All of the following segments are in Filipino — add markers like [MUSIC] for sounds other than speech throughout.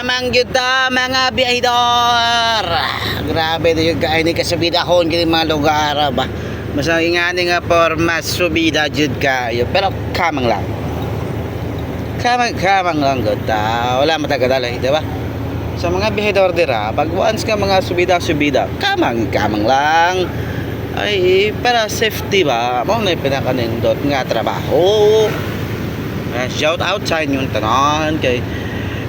Kamang yuta mga biyahidor. Grabe na yung kain ni kasubida ko ng mga lugar ba. Masang ingani nga por mas subida jud kayo. Pero kamang lang. Kamang kamang lang yuta. Wala matagadala, di ba? Sa mga biyahidor dira, pag once ka mga subida-subida, kamang kamang lang. Ay, para safety ba? Mo na pinakanindot nga trabaho. Uh, shout out sa inyong tanan kay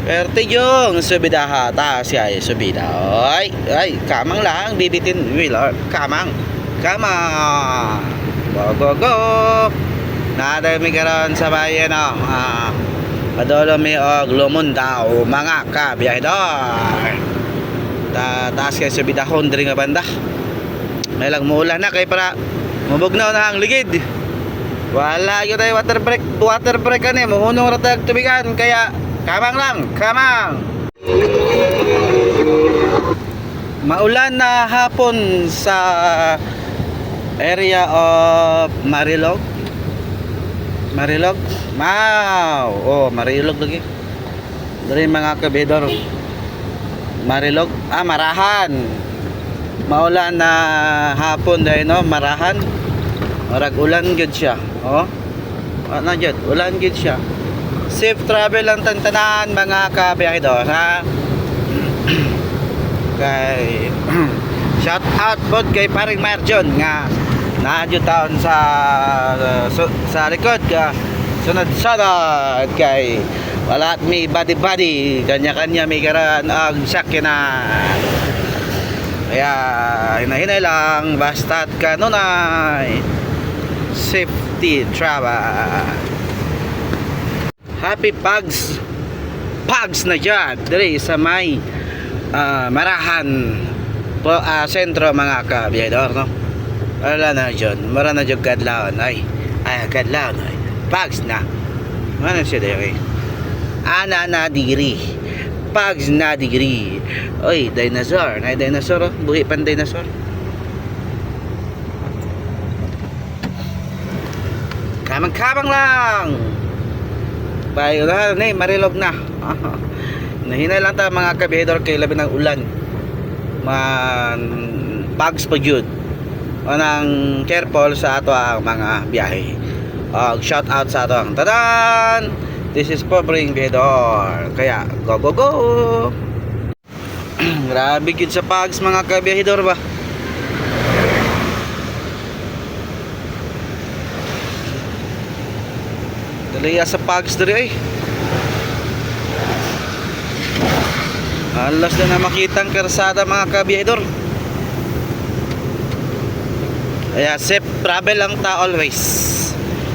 Perte yung subida ha ta siya subida. Ay, ay, kamang lang bibitin wheeler. Kamang. Kamang. Go go go. Nada mi karon sa bayan no. Ah. Padolo mi og lumundaw mga kabiyahidor. Ta taas kay subida hon diri nga banda. May lang muulan na kay para mubugnaw na ang ligid. Wala yun tayo water break, water break kan eh, muhunong ratag tubigan, kaya kamang lang, kamang. Maulan na hapon sa area of Marilog. Marilog? Mau! Oh, Marilog lagi. Dari mga kabidor. Marilog? Ah, Marahan. Maulan na hapon dahil no, Marahan. Marag ulan gid siya. Oh. Ano gid? Ulan gid siya. Safe travel lang tantanan mga kabiyahidor ha. [CLEARS THROAT] kay [CLEARS THROAT] shout out pod kay paring Marjon nga naadyo taon sa su- sa likod ka sunod sunod kay wala at may body body kanya kanya may karan ang sakyanan kaya hinahinay lang basta't kanunay safety travel happy pugs. Pugs na dyan diri sa may ah, marahan po ah, sentro mga kabiyador no? Wala na dyan. Mara na dyan kadlaon ay. Ay kadlaon ay. Pugs na. Ano siya diri ana na diri pugs na diri oy dinosaur. Na dinosaur oh. buhi pan dinosaur. Kamang-kamang lang. Bayo na, nay, marilog na. [LAUGHS] Nahinay lang ta mga kabihedor kay labi ng ulan. Man bags pa jud. Anang careful sa ato ang mga biyahe. Uh, shout out sa ato ang tadan. This is Pobring Bihedor. Kaya go go go. [CLEARS THROAT] Grabe gid sa pags mga kabihedor ba. Daliya sa pags diri ay. Alas na na makita ang karsada mga kabiyador. Kaya safe travel lang ta always.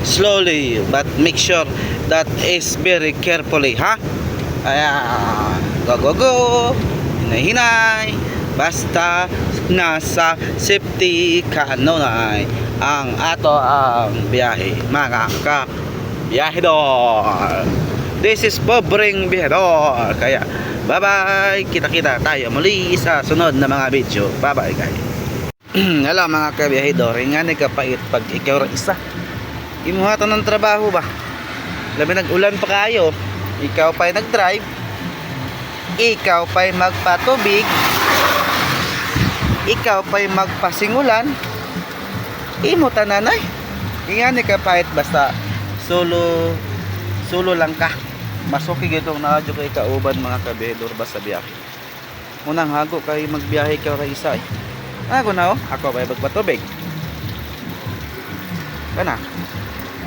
Slowly but make sure that is very carefully ha. Kaya go go go. Hinay hinay. Basta nasa safety kanunay ang ato ang biyahe mga ka biyahedor. This is Bobring Biyahedor. Kaya, bye-bye. Kita-kita tayo muli sa sunod na mga video. Bye-bye, guys. [CLEARS THROAT] Hello, mga kabiyahedor. Nga ni kapait pag ikaw ra isa. Imuhatan ng trabaho ba? Labi nag-ulan pa kayo. Ikaw pa'y nag-drive. Ikaw pa'y magpatubig. Ikaw pa'y magpasingulan. Imo tananay. Nga ni kapait basta solo solo lang ka. Masuki gitong naadyo kay kauban mga kabedor ba sa biyahe munang hago kay magbiyahe ka kay isa eh. ako na oh. Ako ba magpatubig. Kana.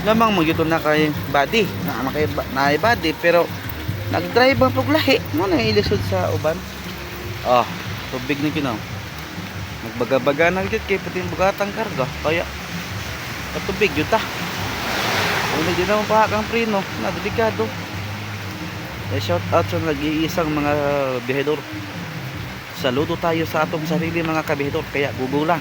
Lamang mo gito na kay body na kay na body pero nag-drive ang paglahi. Mo na ilisod sa uban? Oh tubig ni kinaw nagbaga-baga na gid kay pati bugatang karga. Kaya patubig yun ta Din naman pa kang prino, na delikado. Eh, shout out sa nag-iisang mga bihedor. Saludo tayo sa atong sarili mga kabihedor, kaya gugulang.